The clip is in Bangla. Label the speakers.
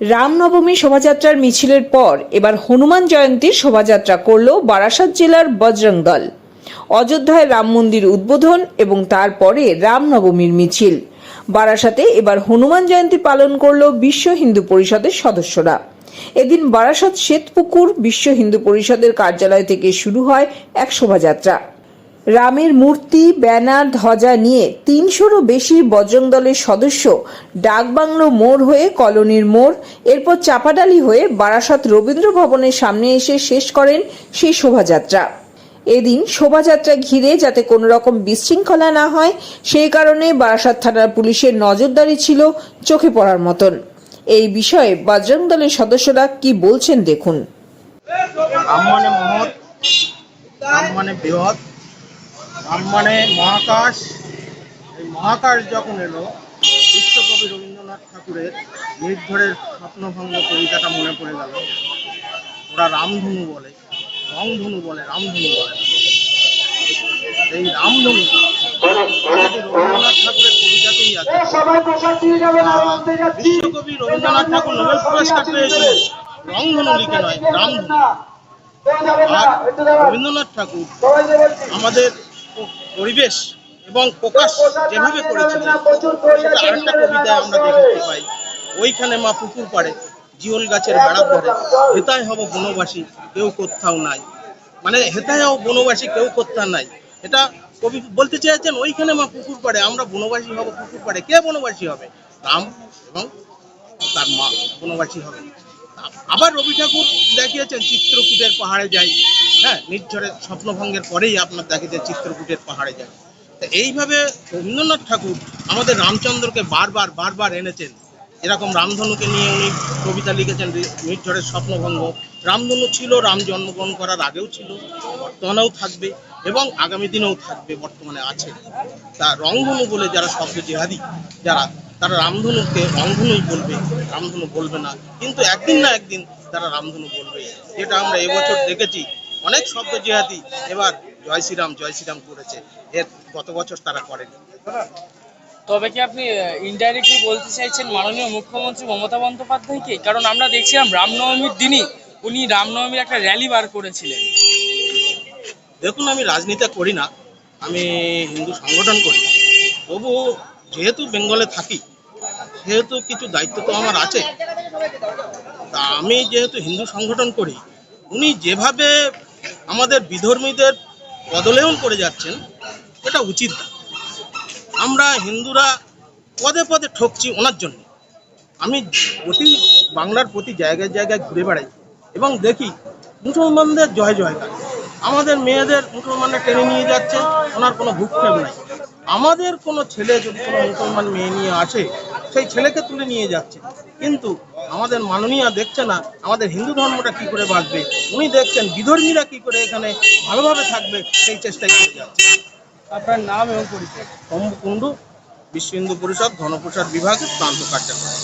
Speaker 1: রামনবমী শোভাযাত্রার মিছিলের পর এবার হনুমান জয়ন্তীর শোভাযাত্রা করল বারাসাত জেলার বজরং দল। অযোধ্যায় রাম মন্দির উদ্বোধন এবং তারপরে রামনবমীর মিছিল। বারাসাতে এবার হনুমান জয়ন্তী পালন করল বিশ্ব হিন্দু পরিষদের সদস্যরা। এদিন বারাসাত শ্বেতপুকুর বিশ্ব হিন্দু পরিষদের কার্যালয় থেকে শুরু হয় এক শোভাযাত্রা। রামের মূর্তি, ব্যানার, ধ্বজা নিয়ে তিনশোরও বেশি বজরং দলের সদস্য ডাকবাংলো মোড় হয়ে কলোনির মোড়, এরপর চাপাডালি হয়ে বারাসাত রবীন্দ্র ভবনের সামনে এসে শেষ করেন সেই শোভাযাত্রা। এদিন শোভাযাত্রা ঘিরে যাতে কোনো রকম বিশৃঙ্খলা না হয় সেই কারণে বারাসাত থানার পুলিশের নজরদারি ছিল চোখে পড়ার মতন। এই বিষয়ে বজরং দলের সদস্যরা কি বলছেন দেখুন।
Speaker 2: মানে মানে বৃহৎ রাম মানে মহাকাশ এই মহাকাশ যখন এলো বিশ্বকবি রবীন্দ্রনাথ ঠাকুরের নির্ঝরের স্বপ্নভঙ্গ কবিতাটা মনে পড়ে গেল। ওরা রামধনু বলে রংধনু বলে রামধনু বলে। এই রামধনু রবীন্দ্রনাথ ঠাকুরের কবিতাতেই আছে। বিশ্বকবি রবীন্দ্রনাথ ঠাকুর নোবেল পুরস্কার পেয়েছিলেন রংধনু লিখে নয় রামধনু। আর রবীন্দ্রনাথ ঠাকুর আমাদের পরিবেশ এবং প্রকাশ যেভাবে করেছিলেন আরেকটা কবিতায় আমরা দেখতে পাই। ওইখানে মা পুকুর পাড়ে জিওল গাছের বেড়ার ধরে হেতায় হব বনবাসী, কেউ কোথাও নাই। মানে হেতায় হব বনবাসী, কেউ কোথাও নাই। এটা কবি বলতে চেয়েছেন, ওইখানে মা পুকুর পাড়ে, আমরা বনবাসী হব, পুকুর পাড়ে কে বনবাসী হবে? রাম এবং তার মা বনবাসী হবে। আবার রবি ঠাকুর দেখিয়েছেন চিত্রকূটের পাহাড়ে যাই। হ্যাঁ নির্ঝরের স্বপ্নভঙ্গের পরেই আপনার দেখিয়েছেন চিত্রকূটের পাহাড়ে যাই। তা এইভাবে রবীন্দ্রনাথ ঠাকুর আমাদের রামচন্দ্রকে বারবার বারবার এনেছেন। এরকম রামধনুকে নিয়ে উনি কবিতা লিখেছেন নির্ঝরের স্বপ্নভঙ্গ। রামধনু ছিল, রাম জন্মগ্রহণ করার আগেও ছিল, বর্তমানেও থাকবে এবং আগামী দিনেও থাকবে, বর্তমানে আছে। তা রংধনু বলে যারা শব্দ জেহাদি, যারা তারা রামধনুকে রংধনুই বলবে রামধনু বলবে না। কিন্তু একদিন না একদিন তারা রামধনু বলবে। যেটা আমরা এবছর দেখেছি অনেক শব্দ জেহাদি এবার জয় শ্রীরাম জয় শ্রীরাম করেছে। এর গত বছর তারা করেনি।
Speaker 3: তবে কি আপনি ইনডাইরেক্টলি বলতে চাইছেন মাননীয় মুখ্যমন্ত্রী মমতা বন্দ্যোপাধ্যায়কে? কারণ আমরা দেখছিলাম রামনবমীর দিনই উনি রামনবমীর একটা র্যালি বার করেছিলেন।
Speaker 2: দেখুন আমি রাজনীতি করি না আমি হিন্দু সংগঠন করি তবু যেহেতু বেঙ্গলে থাকি, সেহেতু কিছু দায়িত্ব তো আমার আছে। তা আমি যেহেতু হিন্দু সংগঠন করি, উনি যেভাবে আমাদের বিধর্মীদের পদলেহন করে যাচ্ছেন, এটা উচিত আমরা হিন্দুরা পদে পদে ঠকছি ওনার জন্য। আমি প্রতি বাংলার প্রতি জায়গায় জায়গায় ঘুরে বেড়াই এবং দেখি মুসলমানদের জয় জয়কার। আমাদের মেয়েদের মুসলমানরা টেনে নিয়ে যাচ্ছে, ওনার কোনো ভূক্ষেপ নাই। আমাদের কোনো ছেলে যদি কোনো মুসলমান মেয়ে নিয়ে আসে সেই ছেলেকে তুলে নিয়ে যাচ্ছে। কিন্তু আমাদের মাননীয়া দেখছে না, আমাদের হিন্দু ধর্মটা কি করে বাঁচবে? উনি দেখছেন বিধর্মীরা কি করে এখানে ভালোভাবে থাকবে, সেই চেষ্টাই করে যাচ্ছে।
Speaker 3: আপনার নাম এবং পরিচয়?
Speaker 2: কুণ্ডু বিশ্ব হিন্দু পরিষদ ধনপ্রসাদ বিভাগের প্রান্ত কার্যালয়।